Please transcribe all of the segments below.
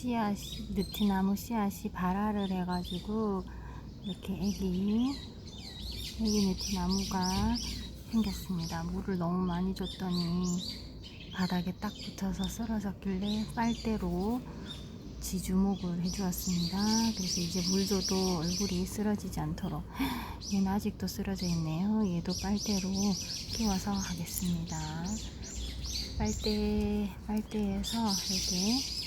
씨앗이 느티나무 씨앗이 발화를 해가지고 이렇게 애기 애기 느티나무가 생겼습니다. 물을 너무 많이 줬더니 바닥에 딱 붙어서 쓰러졌길래 빨대로 지주목을 해주었습니다. 그래서 이제 물 줘도 얼굴이 쓰러지지 않도록 얘는 아직도 쓰러져 있네요. 얘도 빨대로 키워서 하겠습니다. 빨대 빨대에서 이렇게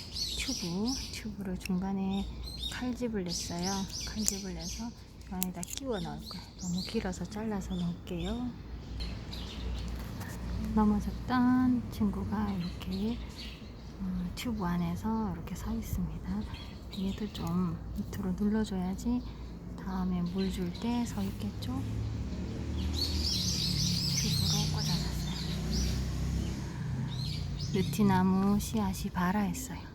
튜브 튜브를 중간에 칼집을 냈어요. 칼집을 내서 그 안에다 끼워 넣을 거예요. 너무 길어서 잘라서 넣을게요. 넘어졌던 친구가 이렇게 어, 튜브 안에서 이렇게 서 있습니다. 얘도 좀 밑으로 눌러줘야지 다음에 물 줄 때 서 있겠죠? 튜브로 꽂아놨어요. 느티나무 씨앗이 발아했어요.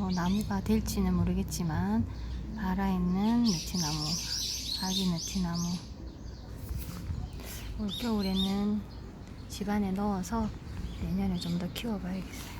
뭐 나무가 될지는 모르겠지만 발아있는 느티나무, 아기 느티나무. 올겨울에는 집안에 넣어서 내년에 좀 더 키워봐야겠어요.